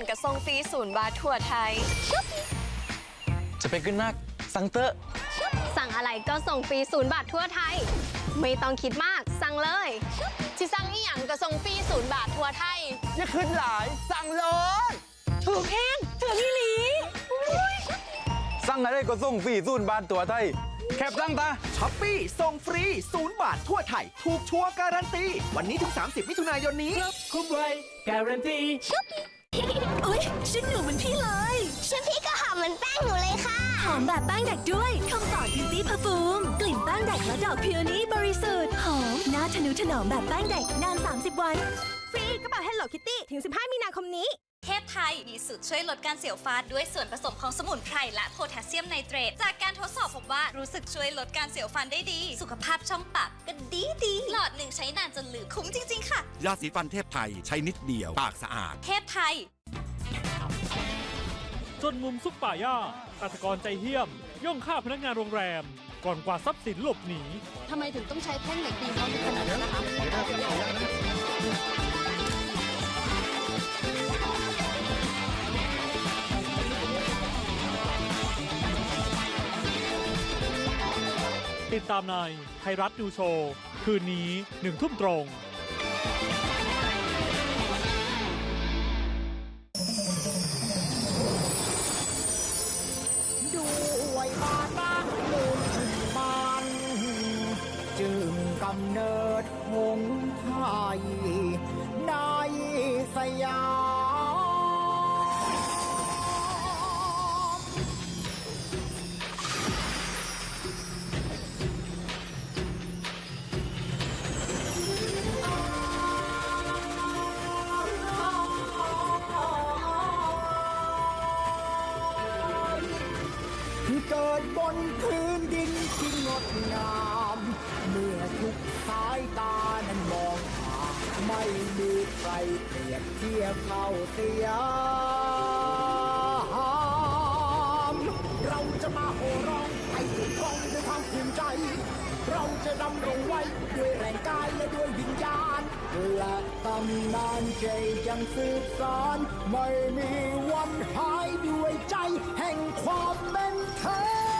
อย่างกระทรงฟรีศูนย์บาททั่วไทย จะไปขึ้นนักสังเตอร์สั่งอะไรก็ส่งฟรีศูนย์บาททั่วไทย ไม่ต้องคิดมากสั่งเลยที่สั่งอีหยังกระทรงฟรีศูนย์บาททั่วไทยอย่าขึ้นหลายสั่งเลยถูกแห้งถูกพี่หลีสั่งอะไรก็ส่งฟรีศูนย์บาทตัวไทย แคบสั่งตาช้อปปี้ส่งฟรีศูนย์บาททั่วไทย ถูกชัวร์การันตี วันนี้ถึง 30 มิถุนายนนี้คุ้มไว้การันตี โอ๊ยฉันหนูเหมือนพี่เลย ฉันพี่ก็หอมเหมือนแป้งหนูเลยค่ะ หอมแบบแป้งเด็กด้วยคำสอนบิวตี้เพอร์ฟูมกลิ่นแป้งเด็กและดอกพิโอนี่บริสุทธิ์หอมน่าทะนุถนอมแบบแป้งเด็กนาน 30 วัน ฟรีกระเป๋า Hello Kitty ถึง 15 มีนาคมนี้ เทพไทยมีสูตรช่วยลดการเสียวฟันด้วยส่วนผสมของสมุนไพรและโพแทสเซียมไนเตรต จากการทดสอบพบว่ารู้สึกช่วยลดการเสียวฟันได้ดี สุขภาพช่องปากก็ดีดีหลอดหนึ่งใช้นานจนลืมคุ้มจริง ๆ ค่ะ ยาสีฟันเทพไทยใช้นิดเดียว ปากสะอาด เทพไทย จนมุมซุปป่าย่าอาชกรใจเหี้ยม ย่องฆ่าพนักงานโรงแรม ก่อนกว่าทรัพย์สินหลบหนี ทำไมถึงต้องใช้แท่งเหล็กตีเขาขนาดนั้นนะคะติดตามในไทยรัฐนิวโชว์ คืนนี้หนึ่งทุ่มตรง งไทยในสยาม เกิดบนพื้นดินที่งดงาม เมื่อทุกสายตานั้นมองหาไม่มีใครเปรียบเทียบเท่าเสียมเราจะมาโห่ร้องให้ถูกต้องด้วยความภูมิใจ เราจะดำรงไว้ด้วยแรงกายและด้วยวิญญาณ และตำนานใจยังสืบสานไม่มีวันหายด้วยใจแห่งความเป็นไทย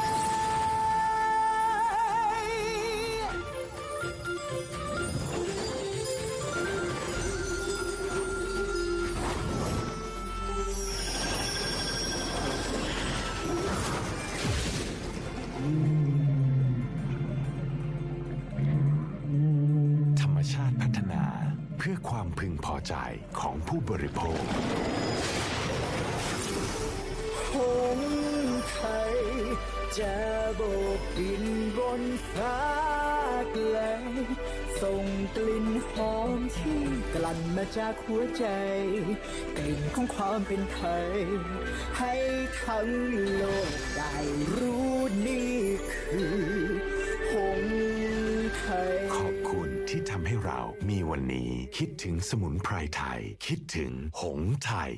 เพื่อความพึงพอใจของผู้บริโภคหงไทยจะโบกบินบนฟ้าไกลส่งกลิ่นหอมที่กลั่นมาจากหัวใจ กลิ่นของความเป็นไทย ให้ทั้งโลกได้ คิดถึงสมุนไพรไทย คิดถึงหงส์ไทย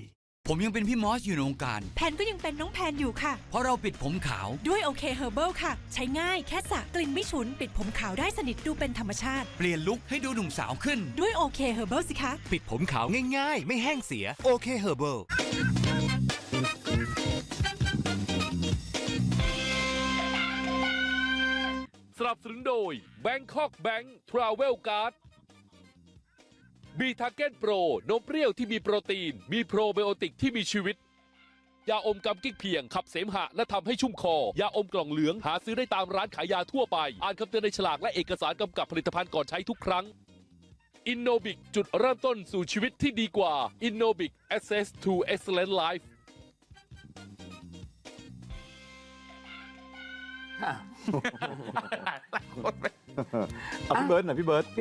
ผมยังเป็นพี่มอสอยู่ในวงการ แพนก็ยังเป็นน้องแพนอยู่ค่ะ เพราะเราปิดผมขาว ด้วยโอเคเฮอร์เบิลค่ะ ใช้ง่ายแค่สระกลิ่นไม่ฉุน ปิดผมขาวได้สนิทดูเป็นธรรมชาติ เปลี่ยนลุคให้ดูหนุ่มสาวขึ้น ด้วยโอเคเฮอร์เบิลสิคะ ปิดผมขาวง่าย ๆ ไม่แห้งเสียโอเคเฮอร์เบิลสนับสนุนโดย Bangkok Bank Travel Card บีทาเก้นโปรนมเปรี้ยวที่มีโปรตีน มีโปรไบโอติกที่มีชีวิต ยาอมกำกิ๊กเพียงขับเสมหะและทำให้ชุ่มคอ ยาอมกล่องเหลืองหาซื้อได้ตามร้านขายยาทั่วไป อ่านคำเตือนในฉลากและเอกสารกำกับผลิตภัณฑ์ก่อนใช้ทุกครั้งอินโนบิกจุดเริ่มต้นสู่ชีวิตที่ดีกว่าอินโนบิก access to excellent life เอาพี่เบิร์ดหน่อยพี่เบิร์ดพี่